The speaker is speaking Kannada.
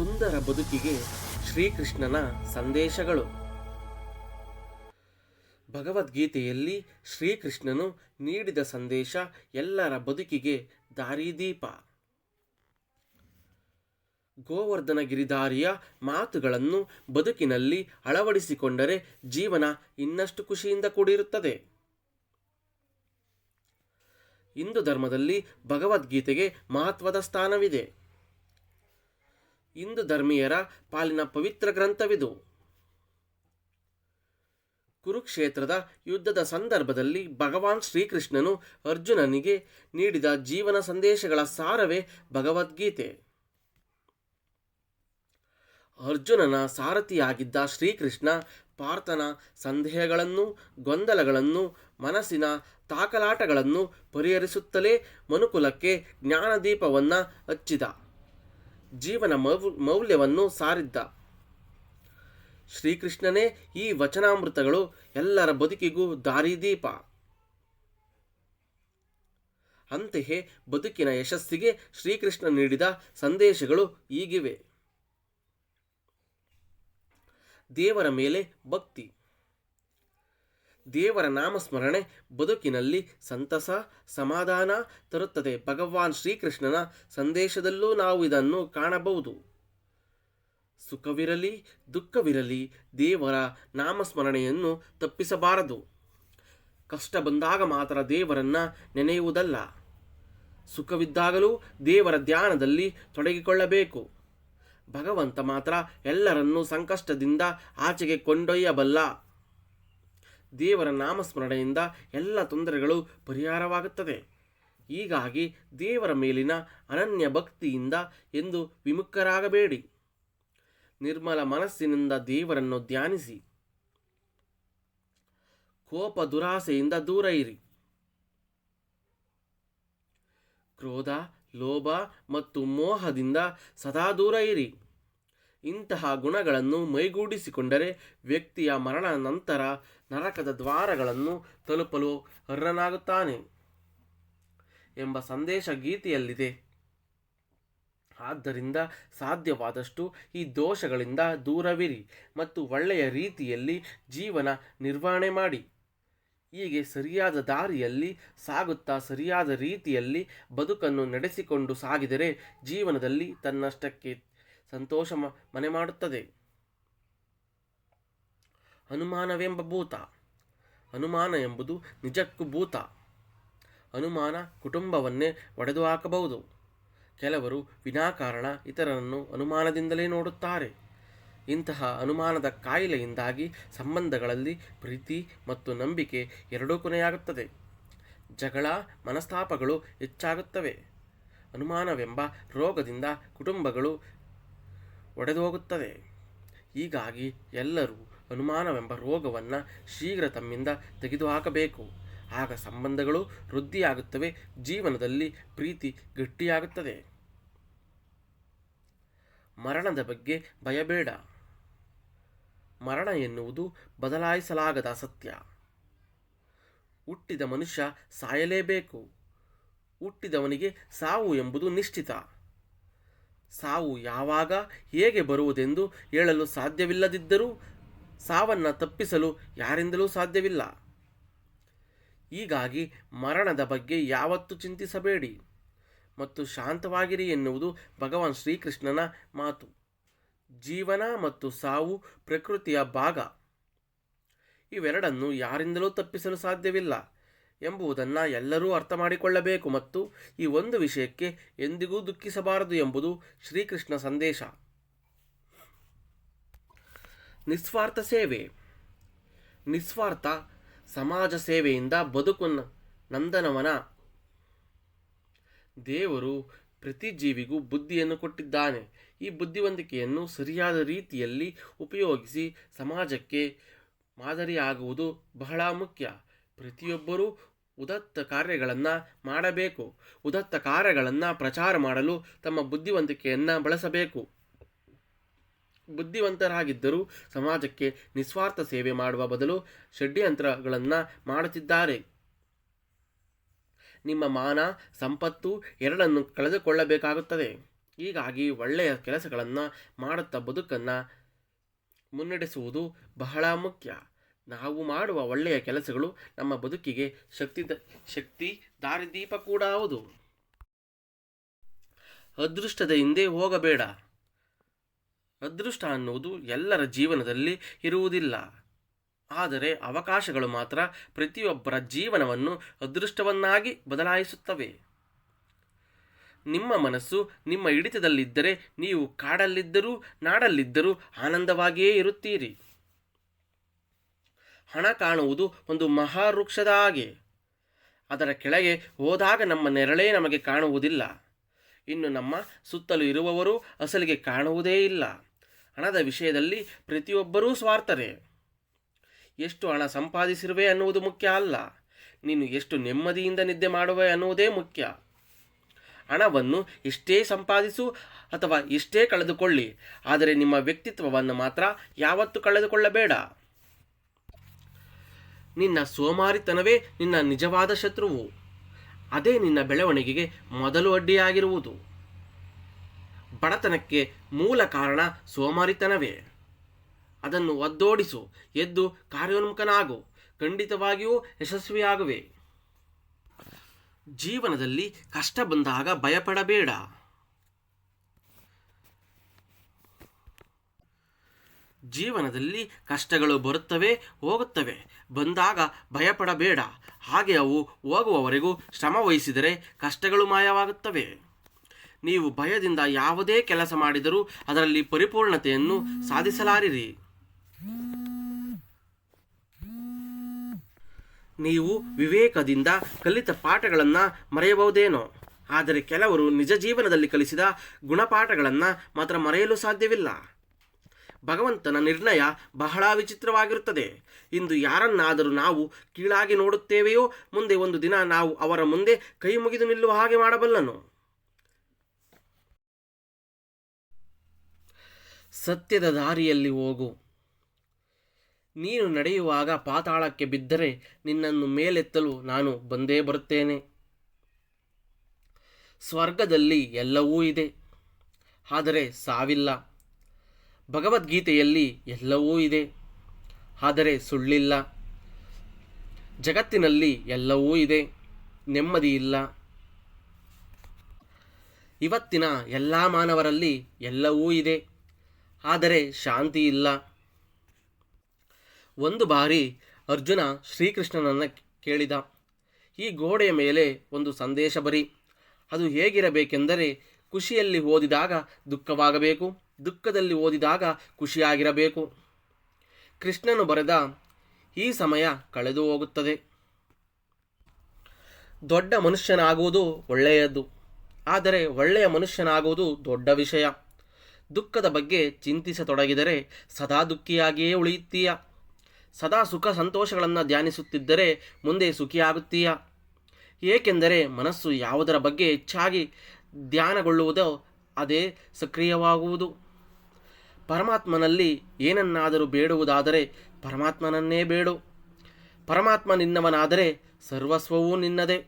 ಸುಂದರ ಬದುಕಿಗೆ ಶ್ರೀಕೃಷ್ಣನ ಸಂದೇಶಗಳು. ಭಗವದ್ಗೀತೆಯಲ್ಲಿ ಶ್ರೀಕೃಷ್ಣನು ನೀಡಿದ ಸಂದೇಶ ಎಲ್ಲರ ಬದುಕಿಗೆ ದಾರಿದೀಪ. ಗೋವರ್ಧನ ಗಿರಿಧಾರಿಯ ಮಾತುಗಳನ್ನು ಬದುಕಿನಲ್ಲಿ ಅಳವಡಿಸಿಕೊಂಡರೆ ಜೀವನ ಇನ್ನಷ್ಟು ಖುಷಿಯಿಂದ ಕೂಡಿರುತ್ತದೆ. ಹಿಂದೂ ಧರ್ಮದಲ್ಲಿ ಭಗವದ್ಗೀತೆಗೆ ಮಹತ್ವದ ಸ್ಥಾನವಿದೆ. ಹಿಂದೂ ಧರ್ಮೀಯರ ಪಾಲಿನ ಪವಿತ್ರ ಗ್ರಂಥವಿದು. ಕುರುಕ್ಷೇತ್ರದ ಯುದ್ಧದ ಸಂದರ್ಭದಲ್ಲಿ ಭಗವಾನ್ ಶ್ರೀಕೃಷ್ಣನು ಅರ್ಜುನನಿಗೆ ನೀಡಿದ ಜೀವನ ಸಂದೇಶಗಳ ಸಾರವೇ ಭಗವದ್ಗೀತೆ. ಅರ್ಜುನನ ಸಾರಥಿಯಾಗಿದ್ದ ಶ್ರೀಕೃಷ್ಣ ಪಾರ್ಥನ ಸಂದೇಹಗಳನ್ನು, ಗೊಂದಲಗಳನ್ನು, ಮನಸ್ಸಿನ ತಾಕಲಾಟಗಳನ್ನು ಪರಿಹರಿಸುತ್ತಲೇ ಮನುಕುಲಕ್ಕೆ ಜ್ಞಾನದೀಪವನ್ನು ಹಚ್ಚಿದ. ಜೀವನ ಮೌಲ್ಯವನ್ನು ಸಾರಿದ್ದ. ಶ್ರೀಕೃಷ್ಣನೇ ಈ ವಚನಾಮೃತಗಳು ಎಲ್ಲರ ಬದುಕಿಗೂ ದಾರಿದೀಪ. ಅಂತೆಯೇ ಬದುಕಿನ ಯಶಸ್ಸಿಗೆ ಶ್ರೀಕೃಷ್ಣ ನೀಡಿದ ಸಂದೇಶಗಳು ಈಗಿವೆ. ದೇವರ ಮೇಲೆ ಭಕ್ತಿ. ದೇವರ ನಾಮಸ್ಮರಣೆ ಬದುಕಿನಲ್ಲಿ ಸಂತಸ, ಸಮಾಧಾನ ತರುತ್ತದೆ. ಭಗವಾನ್ ಶ್ರೀಕೃಷ್ಣನ ಸಂದೇಶದಲ್ಲೂ ನಾವು ಇದನ್ನು ಕಾಣಬಹುದು. ಸುಖವಿರಲಿ, ದುಃಖವಿರಲಿ ದೇವರ ನಾಮಸ್ಮರಣೆಯನ್ನು ತಪ್ಪಿಸಬಾರದು. ಕಷ್ಟ ಬಂದಾಗ ಮಾತ್ರ ದೇವರನ್ನ ನೆನೆಯುವುದಲ್ಲ. ಸುಖವಿದ್ದಾಗಲೂ ದೇವರ ಧ್ಯಾನದಲ್ಲಿ ತೊಡಗಿಕೊಳ್ಳಬೇಕು. ಭಗವಂತ ಮಾತ್ರ ಎಲ್ಲರನ್ನೂ ಸಂಕಷ್ಟದಿಂದ ಆಚೆಗೆ ಕೊಂಡೊಯ್ಯಬಲ್ಲ. ದೇವರ ನಾಮಸ್ಮರಣೆಯಿಂದ ಎಲ್ಲ ತೊಂದರೆಗಳು ಪರಿಹಾರವಾಗುತ್ತದೆ. ಹೀಗಾಗಿ ದೇವರ ಮೇಲಿನ ಅನನ್ಯ ಭಕ್ತಿಯಿಂದ ಎಂದು ವಿಮುಖರಾಗಬೇಡಿ. ನಿರ್ಮಲ ಮನಸ್ಸಿನಿಂದ ದೇವರನ್ನು ಧ್ಯಾನಿಸಿ. ಕೋಪ ದುರಾಸೆಯಿಂದ ದೂರ ಇರಿ ಕ್ರೋಧ, ಲೋಭ ಮತ್ತು ಮೋಹದಿಂದ ಸದಾ ದೂರ ಇರಿ ಇಂತಹ ಗುಣಗಳನ್ನು ಮೈಗೂಡಿಸಿಕೊಂಡರೆ ವ್ಯಕ್ತಿಯ ಮರಣ ನಂತರ ನರಕದ ದ್ವಾರಗಳನ್ನು ತಲುಪಲು ಅರ್ಹನಾಗುತ್ತಾನೆ ಎಂಬ ಸಂದೇಶ ಗೀತೆಯಲ್ಲಿದೆ. ಆದ್ದರಿಂದ ಸಾಧ್ಯವಾದಷ್ಟು ಈ ದೋಷಗಳಿಂದ ದೂರವಿರಿ ಮತ್ತು ಒಳ್ಳೆಯ ರೀತಿಯಲ್ಲಿ ಜೀವನ ನಿರ್ವಹಣೆ ಮಾಡಿ. ಹೀಗೆ ಸರಿಯಾದ ದಾರಿಯಲ್ಲಿ ಸಾಗುತ್ತಾ ಸರಿಯಾದ ರೀತಿಯಲ್ಲಿ ಬದುಕನ್ನು ನಡೆಸಿಕೊಂಡು ಸಾಗಿದರೆ ಜೀವನದಲ್ಲಿ ತನ್ನಷ್ಟಕ್ಕೆ ಸಂತೋಷ ಮನೆ ಮಾಡುತ್ತದೆ. ಅನುಮಾನವೆಂಬ ಭೂತ. ಅನುಮಾನ ಎಂಬುದು ನಿಜಕ್ಕೂ ಭೂತ. ಅನುಮಾನ ಕುಟುಂಬವನ್ನೇ ಒಡೆದು ಹಾಕಬಹುದು. ಕೆಲವರು ವಿನಾಕಾರಣ ಇತರರನ್ನು ಅನುಮಾನದಿಂದಲೇ ನೋಡುತ್ತಾರೆ. ಇಂತಹ ಅನುಮಾನದ ಕಾಯಿಲೆಯಿಂದಾಗಿ ಸಂಬಂಧಗಳಲ್ಲಿ ಪ್ರೀತಿ ಮತ್ತು ನಂಬಿಕೆ ಎರಡೂ ಕೊನೆಯಾಗುತ್ತದೆ. ಜಗಳ, ಮನಸ್ತಾಪಗಳು ಹೆಚ್ಚಾಗುತ್ತವೆ. ಅನುಮಾನವೆಂಬ ರೋಗದಿಂದ ಕುಟುಂಬಗಳು ಒಡೆದು ಹೋಗುತ್ತದೆ ಹೀಗಾಗಿ ಎಲ್ಲರೂ ಅನುಮಾನವೆಂಬ ರೋಗವನ್ನು ಶೀಘ್ರ ತಮ್ಮಿಂದ ತೆಗೆದುಹಾಕಬೇಕು. ಆಗ ಸಂಬಂಧಗಳು ವೃದ್ಧಿಯಾಗುತ್ತವೆ, ಜೀವನದಲ್ಲಿ ಪ್ರೀತಿ ಗಟ್ಟಿಯಾಗುತ್ತದೆ. ಮರಣದ ಬಗ್ಗೆ ಭಯಬೇಡ. ಮರಣ ಎನ್ನುವುದು ಬದಲಾಯಿಸಲಾಗದ ಸತ್ಯ ಹುಟ್ಟಿದ ಮನುಷ್ಯ ಸಾಯಲೇಬೇಕು. ಹುಟ್ಟಿದವನಿಗೆ ಸಾವು ಎಂಬುದು ನಿಶ್ಚಿತ. ಸಾವು ಯಾವಾಗ, ಹೇಗೆ ಬರುವುದೆಂದು ಹೇಳಲು ಸಾಧ್ಯವಿಲ್ಲದಿದ್ದರೂ ಸಾವನ್ನು ತಪ್ಪಿಸಲು ಯಾರಿಂದಲೂ ಸಾಧ್ಯವಿಲ್ಲ. ಹೀಗಾಗಿ ಮರಣದ ಬಗ್ಗೆ ಯಾವತ್ತೂ ಚಿಂತಿಸಬೇಡಿ ಮತ್ತು ಶಾಂತವಾಗಿರಿ ಎನ್ನುವುದು ಭಗವಾನ್ ಶ್ರೀಕೃಷ್ಣನ ಮಾತು. ಜೀವನ ಮತ್ತು ಸಾವು ಪ್ರಕೃತಿಯ ಭಾಗ. ಇವೆರಡನ್ನು ಯಾರಿಂದಲೂ ತಪ್ಪಿಸಲು ಸಾಧ್ಯವಿಲ್ಲ. ಎಂಬುದನ್ನು ಎಲ್ಲರೂ ಅರ್ಥ ಮಾಡಿಕೊಳ್ಳಬೇಕು ಮತ್ತು ಈ ಒಂದು ವಿಷಯಕ್ಕೆ ಎಂದಿಗೂ ದುಃಖಿಸಬಾರದು ಎಂಬುದು ಶ್ರೀಕೃಷ್ಣ ಸಂದೇಶ. ನಿಸ್ವಾರ್ಥ ಸೇವೆ. ನಿಸ್ವಾರ್ಥ ಸಮಾಜ ಸೇವೆಯಿಂದ ಬದುಕು ನಂದನವನ. ದೇವರು ಪ್ರತಿ ಜೀವಿಗೂ ಬುದ್ಧಿಯನ್ನು ಕೊಟ್ಟಿದ್ದಾನೆ. ಈ ಬುದ್ಧಿವಂತಿಕೆಯನ್ನು ಸರಿಯಾದ ರೀತಿಯಲ್ಲಿ ಉಪಯೋಗಿಸಿ ಸಮಾಜಕ್ಕೆ ಮಾದರಿಯಾಗುವುದು ಬಹಳ ಮುಖ್ಯ. ಪ್ರತಿಯೊಬ್ಬರೂ ಉದತ್ತ ಕಾರ್ಯಗಳನ್ನು ಮಾಡಬೇಕು. ಉದತ್ತ ಕಾರ್ಯಗಳನ್ನು ಪ್ರಚಾರ ಮಾಡಲು ತಮ್ಮ ಬುದ್ಧಿವಂತಿಕೆಯನ್ನು ಬಳಸಬೇಕು. ಬುದ್ಧಿವಂತರಾಗಿದ್ದರೂ ಸಮಾಜಕ್ಕೆ ನಿಸ್ವಾರ್ಥ ಸೇವೆ ಮಾಡುವ ಬದಲು ಷಡ್ಯಂತ್ರಗಳನ್ನು ಮಾಡುತ್ತಿದ್ದಾರೆ. ನಿಮ್ಮ ಮಾನ, ಸಂಪತ್ತು ಎರಡನ್ನು ಕಳೆದುಕೊಳ್ಳಬೇಕಾಗುತ್ತದೆ. ಹೀಗಾಗಿ ಒಳ್ಳೆಯ ಕೆಲಸಗಳನ್ನು ಮಾಡುತ್ತಾ ಬದುಕನ್ನು ಮುನ್ನಡೆಸುವುದು ಬಹಳ ಮುಖ್ಯ. ನಾವು ಮಾಡುವ ಒಳ್ಳೆಯ ಕೆಲಸಗಳು ನಮ್ಮ ಬದುಕಿಗೆ ಶಕ್ತಿ ಶಕ್ತಿ ದಾರಿದೀಪ ಕೂಡ ಹೌದು. ಅದೃಷ್ಟದ ಹಿಂದೆ ಹೋಗಬೇಡ. ಅದೃಷ್ಟ ಅನ್ನುವುದು ಎಲ್ಲರ ಜೀವನದಲ್ಲಿ ಇರುವುದಿಲ್ಲ. ಆದರೆ ಅವಕಾಶಗಳು ಮಾತ್ರ ಪ್ರತಿಯೊಬ್ಬರ ಜೀವನವನ್ನು ಅದೃಷ್ಟವನ್ನಾಗಿ ಬದಲಾಯಿಸುತ್ತವೆ. ನಿಮ್ಮ ಮನಸ್ಸು ನಿಮ್ಮ ಹಿಡಿತದಲ್ಲಿದ್ದರೆ ನೀವು ಕಾಡಲ್ಲಿದ್ದರೂ ನಾಡಲ್ಲಿದ್ದರೂ ಆನಂದವಾಗಿಯೇ ಇರುತ್ತೀರಿ. ಹಣ ಕಾಣುವುದು ಒಂದು ಮಹಾವೃಕ್ಷದ ಹಾಗೆ. ಅದರ ಕೆಳಗೆ ಹೋದಾಗ ನಮ್ಮ ನೆರಳೇ ನಮಗೆ ಕಾಣುವುದಿಲ್ಲ. ಇನ್ನು ನಮ್ಮ ಸುತ್ತಲೂ ಇರುವವರು ಅಸಲಿಗೆ ಕಾಣುವುದೇ ಇಲ್ಲ. ಹಣದ ವಿಷಯದಲ್ಲಿ ಪ್ರತಿಯೊಬ್ಬರೂ ಸ್ವಾರ್ಥರೇ. ಎಷ್ಟು ಹಣ ಸಂಪಾದಿಸಿರುವೆ ಅನ್ನುವುದು ಮುಖ್ಯ ಅಲ್ಲ. ನೀನು ಎಷ್ಟು ನೆಮ್ಮದಿಯಿಂದ ನಿದ್ದೆ ಮಾಡುವೆ ಅನ್ನುವುದೇ ಮುಖ್ಯ. ಹಣವನ್ನು ಎಷ್ಟೇ ಸಂಪಾದಿಸು ಅಥವಾ ಎಷ್ಟೇ ಕಳೆದುಕೊಳ್ಳಿ, ಆದರೆ ನಿಮ್ಮ ವ್ಯಕ್ತಿತ್ವವನ್ನು ಮಾತ್ರ ಯಾವತ್ತೂ ಕಳೆದುಕೊಳ್ಳಬೇಡ. ನಿನ್ನ ಸೋಮಾರಿತನವೇ ನಿನ್ನ ನಿಜವಾದ ಶತ್ರುವು. ಅದೇ ನಿನ್ನ ಬೆಳವಣಿಗೆಗೆ ಮೊದಲು ಅಡ್ಡಿಯಾಗಿರುವುದು. ಬಡತನಕ್ಕೆ ಮೂಲ ಕಾರಣ ಸೋಮಾರಿತನವೇ. ಅದನ್ನು ಒದ್ದೋಡಿಸು, ಎದ್ದು ಕಾರ್ಯೋನ್ಮುಖನಾಗು, ಖಂಡಿತವಾಗಿಯೂ ಯಶಸ್ವಿಯಾಗುವೆ. ಜೀವನದಲ್ಲಿ ಕಷ್ಟ ಬಂದಾಗ ಭಯಪಡಬೇಡ. ಜೀವನದಲ್ಲಿ ಕಷ್ಟಗಳು ಬರುತ್ತವೆ, ಹೋಗುತ್ತವೆ. ಬಂದಾಗ ಭಯಪಡಬೇಡ. ಹಾಗೆ ಅವು ಹೋಗುವವರೆಗೂ ಶ್ರಮ ವಹಿಸಿದರೆ ಕಷ್ಟಗಳು ಮಾಯವಾಗುತ್ತವೆ. ನೀವು ಭಯದಿಂದ ಯಾವುದೇ ಕೆಲಸ ಮಾಡಿದರೂ ಅದರಲ್ಲಿ ಪರಿಪೂರ್ಣತೆಯನ್ನು ಸಾಧಿಸಲಾರಿರಿ. ನೀವು ವಿವೇಕದಿಂದ ಕಲಿತ ಪಾಠಗಳನ್ನು ಮರೆಯಬಹುದೇನೋ? ಆದರೆ ಕೆಲವರು ನಿಜ ಜೀವನದಲ್ಲಿ ಕಲಿಸಿದ ಗುಣಪಾಠಗಳನ್ನು ಮಾತ್ರ ಮರೆಯಲು ಸಾಧ್ಯವಿಲ್ಲ. ಭಗವಂತನ ನಿರ್ಣಯ ಬಹಳ ವಿಚಿತ್ರವಾಗಿರುತ್ತದೆ. ಇಂದು ಯಾರನ್ನಾದರೂ ನಾವು ಕೀಳಾಗಿ ನೋಡುತ್ತೇವೆಯೋ, ಮುಂದೆ ಒಂದು ದಿನ ನಾವು ಅವರ ಮುಂದೆ ಕೈ ಮುಗಿದು ನಿಲ್ಲುವ ಹಾಗೆ ಮಾಡಬಲ್ಲನು. ಸತ್ಯದ ದಾರಿಯಲ್ಲಿ ಹೋಗು. ನೀನು ನಡೆಯುವಾಗ ಪಾತಾಳಕ್ಕೆ ಬಿದ್ದರೆ ನಿನ್ನನ್ನು ಮೇಲೆತ್ತಲು ನಾನು ಬಂದೇ ಬರುತ್ತೇನೆ. ಸ್ವರ್ಗದಲ್ಲಿ ಎಲ್ಲವೂ ಇದೆ. ಆದರೆ ಸಾವಿಲ್ಲ. ಭಗವದ್ಗೀತೆಯಲ್ಲಿ ಎಲ್ಲವೂ ಇದೆ. ಆದರೆ ಸುಳ್ಳಿಲ್ಲ. ಜಗತ್ತಿನಲ್ಲಿ ಎಲ್ಲವೂ ಇದೆ. ನೆಮ್ಮದಿ ಇಲ್ಲ. ಇವತ್ತಿನ ಎಲ್ಲ ಮಾನವರಲ್ಲಿ ಎಲ್ಲವೂ ಇದೆ. ಆದರೆ ಶಾಂತಿ ಇಲ್ಲ. ಒಂದು ಬಾರಿ ಅರ್ಜುನ ಶ್ರೀಕೃಷ್ಣನನ್ನು ಕೇಳಿದ. ಈ ಗೋಡೆಯ ಮೇಲೆ ಒಂದು ಸಂದೇಶ ಬರಿ. ಅದು ಹೇಗಿರಬೇಕೆಂದರೆ ಖುಷಿಯಲ್ಲಿ ಓದಿದಾಗ ದುಃಖವಾಗಬೇಕು. ದುಃಖದಲ್ಲಿ ಓದಿದಾಗ ಖುಷಿಯಾಗಿರಬೇಕು. ಕೃಷ್ಣನು ಬರೆದ, ಈ ಸಮಯ ಕಳೆದು ಹೋಗುತ್ತದೆ. ದೊಡ್ಡ ಮನುಷ್ಯನಾಗುವುದು ಒಳ್ಳೆಯದು. ಆದರೆ ಒಳ್ಳೆಯ ಮನುಷ್ಯನಾಗುವುದು ದೊಡ್ಡ ವಿಷಯ. ದುಃಖದ ಬಗ್ಗೆ ಚಿಂತಿಸತೊಡಗಿದರೆ ಸದಾ ದುಃಖಿಯಾಗಿಯೇ ಉಳಿಯುತ್ತೀಯ. ಸದಾ ಸುಖ ಸಂತೋಷಗಳನ್ನು ಧ್ಯಾನಿಸುತ್ತಿದ್ದರೆ ಮುಂದೆ ಸುಖಿಯಾಗುತ್ತೀಯ. ಏಕೆಂದರೆ ಮನಸ್ಸು ಯಾವುದರ ಬಗ್ಗೆ ಹೆಚ್ಚಾಗಿ ಧ್ಯಾನಗೊಳ್ಳುವುದೋ ಅದೇ ಸಕ್ರಿಯವಾಗುವುದು. ಪರಮಾತ್ಮನಲ್ಲಿ ಏನನ್ನಾದರೂ ಬೇಡುವುದಾದರೆ ಪರಮಾತ್ಮನನ್ನೇ ಬೇಡು. ಪರಮಾತ್ಮ ನಿನ್ನವನಾದರೆ ಸರ್ವಸ್ವವೂ ನಿನ್ನದೇ.